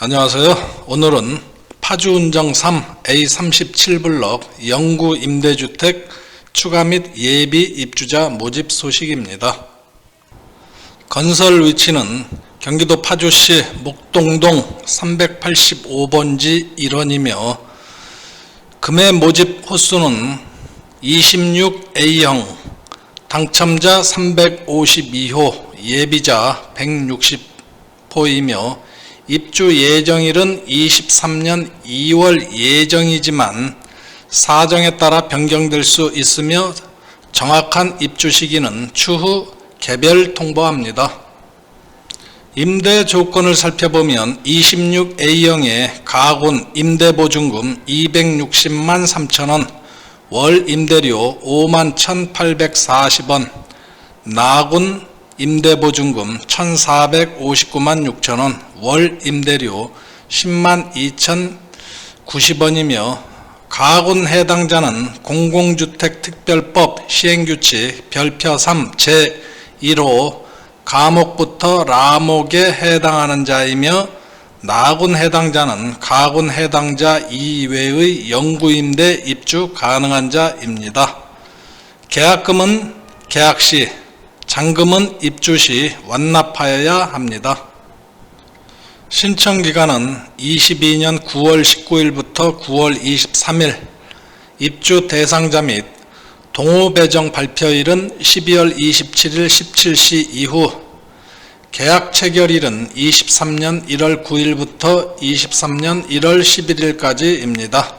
안녕하세요. 오늘은 파주 운정 3 A37블럭 영구 임대주택 추가 및 예비 입주자 모집 소식입니다. 건설 위치는 경기도 파주시 목동동 385번지 1원이며 금해 모집 호수는 26A형 당첨자 352호 예비자 160호이며 입주 예정일은 23년 2월 예정이지만 사정에 따라 변경될 수 있으며 정확한 입주 시기는 추후 개별 통보합니다. 임대 조건을 살펴보면 26A형의 가군 임대보증금 260만 3천원, 월 임대료 5만 1,840원, 나군 임대보증금 1,459만 6천원, 월 임대료 10만 2,090원이며 가군 해당자는 공공주택특별법 시행규칙 별표 3 제1호 감옥부터 라목에 해당하는 자이며 나군 해당자는 가군 해당자 이외의 영구임대 입주 가능한 자입니다. 계약금은 계약 시, 잔금은 입주 시 완납하여야 합니다. 신청 기간은 22년 9월 19일부터 9월 23일, 입주 대상자 및 동호 배정 발표일은 12월 27일 17시 이후, 계약 체결일은 23년 1월 9일부터 23년 1월 11일까지입니다.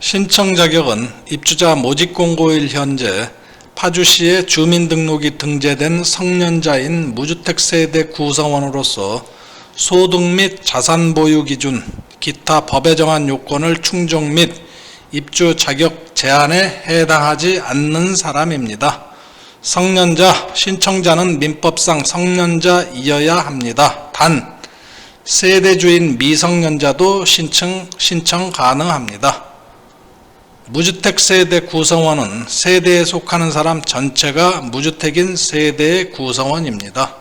신청 자격은 입주자 모집 공고일 현재 파주시에 주민등록이 등재된 성년자인 무주택 세대 구성원으로서 소득 및 자산 보유 기준, 기타 법에 정한 요건을 충족 및 입주 자격 제한에 해당하지 않는 사람입니다. 성년자, 신청자는 민법상 성년자이어야 합니다. 단, 세대주인 미성년자도 신청, 신청 가능합니다. 무주택 세대 구성원은 세대에 속하는 사람 전체가 무주택인 세대의 구성원입니다.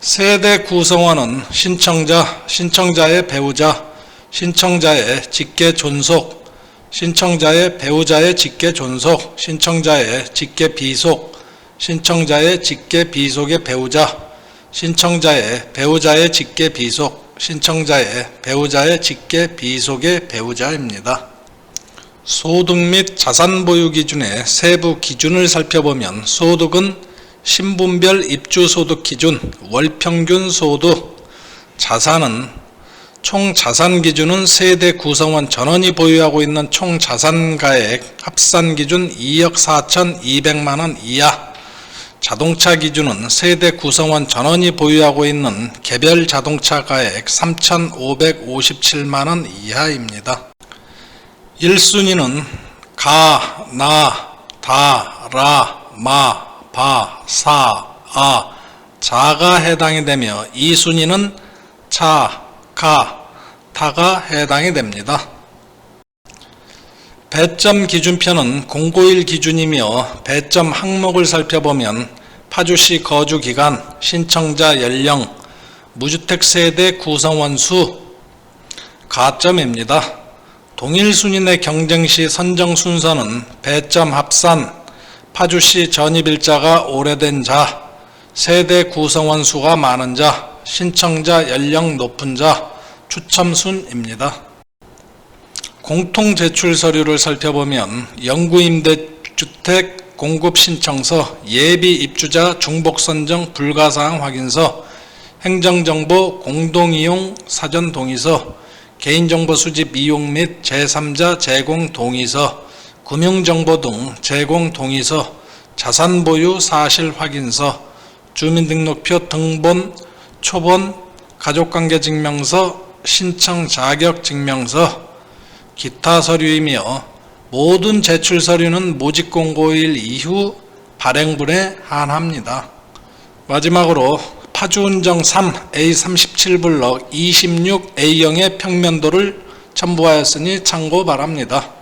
세대 구성원은 신청자, 신청자의 배우자, 신청자의 직계 존속, 신청자의 배우자의 직계 존속, 신청자의 직계 비속, 신청자의 직계 비속의 배우자, 신청자의 배우자의 직계 비속, 신청자의 배우자의 직계 비속의 배우자입니다. 소득 및 자산 보유 기준의 세부 기준을 살펴보면 소득은 신분별 입주 소득 기준, 월평균 소득, 자산은 총 자산 기준은 세대 구성원 전원이 보유하고 있는 총 자산가액 합산 기준 2억 4,200만 원 이하, 자동차 기준은 세대 구성원 전원이 보유하고 있는 개별 자동차 가액 3,557만 원 이하입니다. 1순위는 가, 나, 다, 라, 마, 바, 사, 아, 자가 해당이 되며 2순위는 차, 가, 타가 해당이 됩니다. 배점 기준표는 공고일 기준이며 배점 항목을 살펴보면 파주시 거주 기간, 신청자 연령, 무주택 세대 구성원 수, 가점입니다. 동일 순위의 경쟁 시 선정 순서는 배점 합산, 파주시 전입일자가 오래된 자, 세대 구성원 수가 많은 자, 신청자 연령 높은 자, 추첨순입니다. 공통 제출 서류를 살펴보면 영구임대주택 공급신청서, 예비 입주자 중복 선정 불가사항 확인서, 행정정보 공동이용 사전 동의서, 개인정보 수집 이용 및 제3자 제공 동의서, 금융정보 등 제공 동의서, 자산 보유 사실 확인서, 주민등록표 등본, 초본, 가족관계 증명서, 신청 자격 증명서, 기타 서류이며 모든 제출 서류는 모집 공고일 이후 발행분에 한합니다. 마지막으로 파주운정 3 A37블럭 26A형의 평면도를 첨부하였으니 참고 바랍니다.